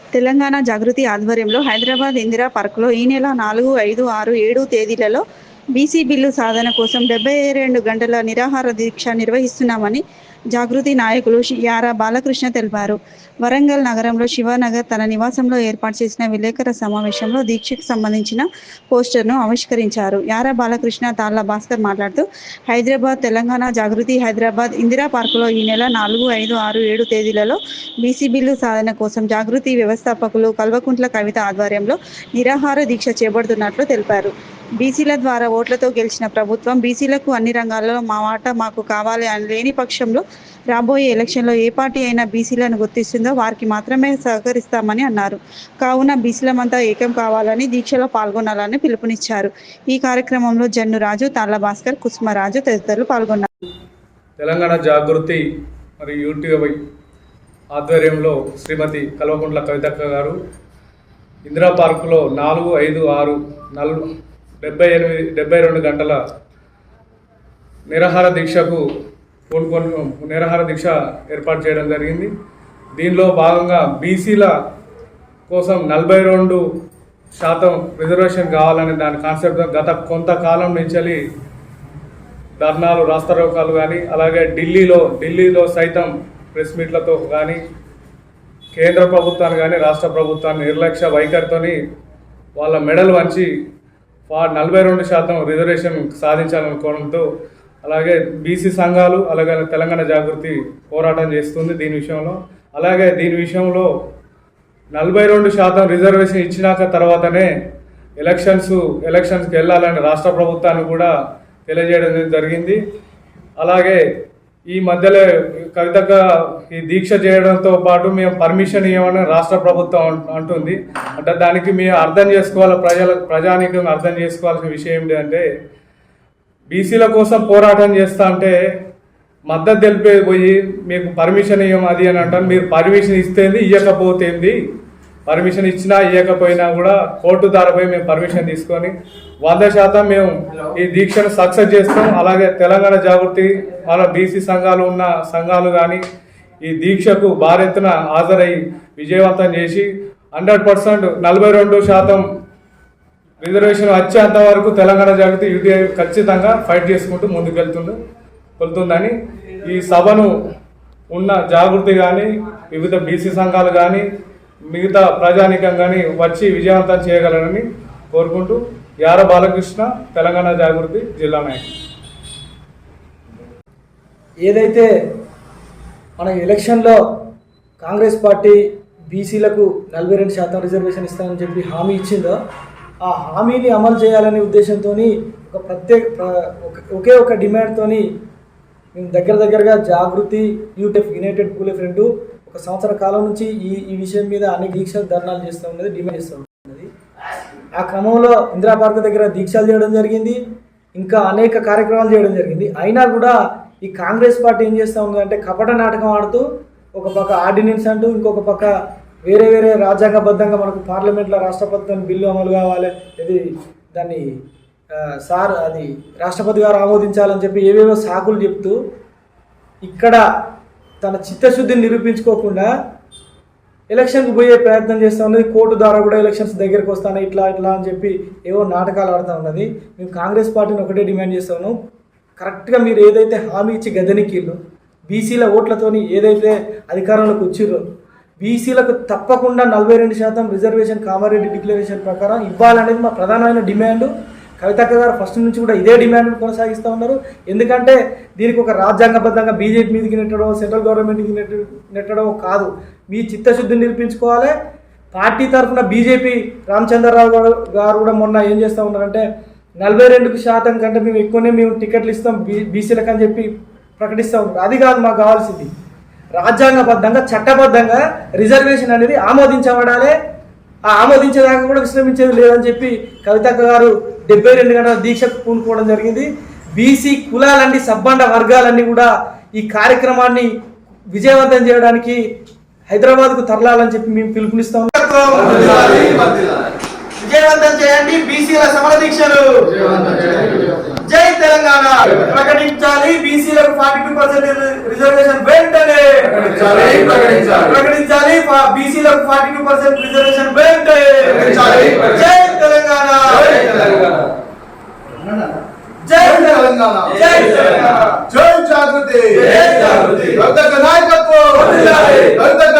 తెలంగాణ జాగృతి ఆధ్వర్యంలో హైదరాబాద్ ఇందిరా పార్కులో ఈ నెల నాలుగు ఐదు ఆరు ఏడు తేదీలలో బీసీ బిల్లు సాధన కోసం డెబ్బై రెండు గంటల నిరాహార దీక్ష నిర్వహిస్తున్నామని జాగృతి నాయకులు యారా బాలకృష్ణ తెలిపారు. వరంగల్ నగరంలో శివనగర్ తన నివాసంలో ఏర్పాటు చేసిన విలేకరుల సమావేశంలో దీక్షకు సంబంధించిన పోస్టర్ను ఆవిష్కరించారు. యారా బాలకృష్ణ తాళ్ళ భాస్కర్ మాట్లాడుతూ హైదరాబాద్ తెలంగాణ జాగృతి హైదరాబాద్ ఇందిరా పార్కులో ఈ నెల నాలుగు ఐదు ఆరు ఏడు తేదీలలో బీసీ బిల్లు సాధన కోసం జాగృతి వ్యవస్థాపకులు కల్వకుంట్ల కవిత ఆధ్వర్యంలో నిరాహార దీక్ష చేపడుతున్నట్లు తెలిపారు. బీసీల ద్వారా ఓట్లతో గెలిచిన ప్రభుత్వం బీసీలకు అన్ని రంగాల్లో మా వాటా మాకు కావాలి అని లేని పక్షంలో రాబోయే ఎలక్షన్లో ఏ పార్టీ అయినా బీసీలను గుర్తిస్తుందో వారికి మాత్రమే సహకరిస్తామని అన్నారు. కావున బీసీలమంతా ఏకం కావాలని దీక్షలో పాల్గొనాలని పిలుపునిచ్చారు. ఈ కార్యక్రమంలో జన్ను రాజు తాళ్ళ భాస్కర్ కుసుమరాజు తదితరులు పాల్గొన్నారు. తెలంగాణ జాగృతి మరియు యూట్యూబ్ ఆధ్వర్యంలో శ్రీమతి కల్వకుంట్ల కవితక్క గారు ఇందిరా పార్కులో నాలుగు ఐదు ఆరు నల్ డెబ్బై ఎనిమిది డెబ్బై రెండు గంటల నిరాహార దీక్షకు కోలుకొని నిరాహార దీక్ష ఏర్పాటు చేయడం జరిగింది. దీనిలో భాగంగా బీసీల కోసం నలభై రెండు శాతం రిజర్వేషన్ కావాలనే దాని కాన్సెప్ట్ గత కొంతకాలం నుంచి ధర్నాలు రాస్తారోకాలు కానీ అలాగే ఢిల్లీలో ఢిల్లీలో సైతం ప్రెస్ మీట్లతో కానీ కేంద్ర ప్రభుత్వాన్ని కానీ రాష్ట్ర ప్రభుత్వాన్ని నిర్లక్ష్య వైఖరితోని వాళ్ళ మెడల్ వంచి నలభై రెండు శాతం రిజర్వేషన్ సాధించాలనుకోవడంతో అలాగే బీసీ సంఘాలు అలాగే తెలంగాణ జాగృతి పోరాటం చేస్తుంది దీని విషయంలో. అలాగే దీని విషయంలో నలభై రెండు శాతం రిజర్వేషన్ ఇచ్చినాక తర్వాతనే ఎలక్షన్స్ ఎలక్షన్స్కి వెళ్ళాలని రాష్ట్ర ప్రభుత్వాన్ని కూడా తెలియజేయడం జరిగింది. అలాగే ఈ మధ్యలో కవితగా ఈ దీక్ష చేయడంతో పాటు మేము పర్మిషన్ ఇవ్వమని రాష్ట్ర ప్రభుత్వం అంటుంది. అంటే దానికి మేము అర్థం చేసుకోవాలి ప్రజల ప్రజానీకంగా అర్థం చేసుకోవాల్సిన విషయం ఏంటంటే బీసీల కోసం పోరాటం చేస్తా అంటే మద్దతు తెలిపే పోయి మీకు పర్మిషన్ ఇవ్వం అది అని అంటారు. మీరు పర్మిషన్ ఇస్తేంది ఇవ్వకపోతేంది పర్మిషన్ ఇచ్చినా ఇవ్వకపోయినా కూడా కోర్టు ద్వారాపై మేము పర్మిషన్ తీసుకొని వంద శాతం మేము ఈ దీక్షను సక్సెస్ చేస్తాం. అలాగే తెలంగాణ జాగృతి మన బీసీ సంఘాలు ఉన్న సంఘాలు కానీ ఈ దీక్షకు భారీ ఎత్తున హాజరై విజయవంతం చేసి హండ్రెడ్ పర్సెంట్ నలభై రెండు శాతం రిజర్వేషన్ వచ్చేంత వరకు తెలంగాణ జాగృతి యూటీఐ ఖచ్చితంగా ఫైట్ చేసుకుంటూ ముందుకెళ్తుంది వెళ్తుందని ఈ సభను ఉన్న జాగృతి కానీ వివిధ బీసీ సంఘాలు కానీ మిగతా ప్రజానికం కానీ వచ్చి విజయవంతం చేయగలరని కోరుకుంటూ యార బాలకృష్ణ తెలంగాణ జాగృతి జిల్లా నాయకులు ఏదైతే మన ఎలక్షన్లో కాంగ్రెస్ పార్టీ బీసీలకు నలభై రెండు శాతం రిజర్వేషన్ ఇస్తామని చెప్పి హామీ ఇచ్చిందో ఆ హామీని అమలు చేయాలనే ఉద్దేశంతో ఒక ప్రత్యేక ఒక- ఒకే ఒక డిమాండ్తో మేము దగ్గర దగ్గరగా జాగృతి యూటెఫ్ యునైటెడ్ పూలే ఫ్రెండ్ ఒక సంవత్సర కాలం నుంచి ఈ ఈ విషయం మీద అన్ని దీక్షలు ధర్నాలు చేస్తూ ఉన్నది డిమాండ్ చేస్తూ ఉన్నది. ఆ క్రమంలో ఇందిరా పార్క్ దగ్గర దీక్షలు చేయడం జరిగింది ఇంకా అనేక కార్యక్రమాలు చేయడం జరిగింది. అయినా కూడా ఈ కాంగ్రెస్ పార్టీ ఏం చేస్తూ ఉందంటే కపట నాటకం ఆడుతూ ఒక పక్క ఆర్డినెన్స్ అంటూ ఇంకొక పక్క వేరే వేరే రాజ్యాంగబద్ధంగా మనకు పార్లమెంట్లో రాష్ట్రపతి బిల్లు అమలు కావాలి. ఇది దాన్ని సార్ అది రాష్ట్రపతి గారు ఆమోదించాలని చెప్పి ఏవేవో సాకులు చెప్తూ ఇక్కడ తన చిత్తశుద్ధిని నిరూపించుకోకుండా ఎలక్షన్కి పోయే ప్రయత్నం చేస్తూ ఉన్నది. కోర్టు ద్వారా కూడా ఎలక్షన్స్ దగ్గరికి వస్తాను ఇట్లా ఇట్లా అని చెప్పి ఏవో నాటకాలు ఆడుతూ ఉన్నది. మేము కాంగ్రెస్ పార్టీని ఒకటే డిమాండ్ చేస్తాను కరెక్ట్గా మీరు ఏదైతే హామీ ఇచ్చి గద్దెనికిళ్ళు బీసీల ఓట్లతోని ఏదైతే అధికారంలోకి వచ్చిర్రో బీసీలకు తప్పకుండా నలభై రెండు శాతం రిజర్వేషన్ కామారెడ్డి డిక్లరేషన్ ప్రకారం ఇవ్వాలనేది మా ప్రధానమైన డిమాండ్. కవితక్క గారు ఫస్ట్ నుంచి కూడా ఇదే డిమాండ్ కొనసాగిస్తూ ఉన్నారు. ఎందుకంటే దీనికి ఒక రాజ్యాంగబద్ధంగా బీజేపీ మీదకి నెట్టడం సెంట్రల్ గవర్నమెంట్కి నెట్ట నెట్టడం కాదు. మీ చిత్తశుద్ధిని నిరూపించుకోవాలి పార్టీ తరఫున బీజేపీ రామచంద్రరావు గారు గారు కూడా మొన్న ఏం చేస్తూ ఉన్నారంటే నలభై రెండు శాతం కంటే మేము ఎక్కువనే మేము టికెట్లు ఇస్తాం బీ బీసీలకు అని చెప్పి ప్రకటిస్తూ ఉన్నారు. అది కాదు మాకు కావాల్సింది. రాజ్యాంగబద్ధంగా చట్టబద్ధంగా రిజర్వేషన్ అనేది ఆమోదించబడాలి. ఆ ఆమోదించేదాకా కూడా విశ్రమించేది లేదని చెప్పి కవితక్క గారు డెబ్బై రెండు గంటల దీక్షకు పూనుకోవడం జరిగింది. బీసీ కులాలన్నీ సబ్బండ వర్గాలన్నీ కూడా ఈ కార్యక్రమాన్ని విజయవంతం చేయడానికి హైదరాబాద్కు తరలాలని చెప్పి మేము పిలుపునిస్తాం. విజయవంతం చేయండి బీసీల సమర దీక్షలు జై తెలంగాణ ప్రకటించాలి బీసీలకు ఫార్టీ టూ పర్సెంట్ రిజర్వేషన్ వెంటనే ప్రకటించాలి, ప్రకటించాలి. ప్రకటించాలి బీసీలకు ఫార్టీ టూ పర్సెంట్ రిజర్వేషన్ వెంటనే ప్రకటించాలి, జై తెలంగాణ జై తెలంగాణ. జై తెలంగాణ. జై తెలంగాణ జై జాగృతి జై జాగృతి. దళిత నాయకత్వం వర్ధిల్లాలి. దళిత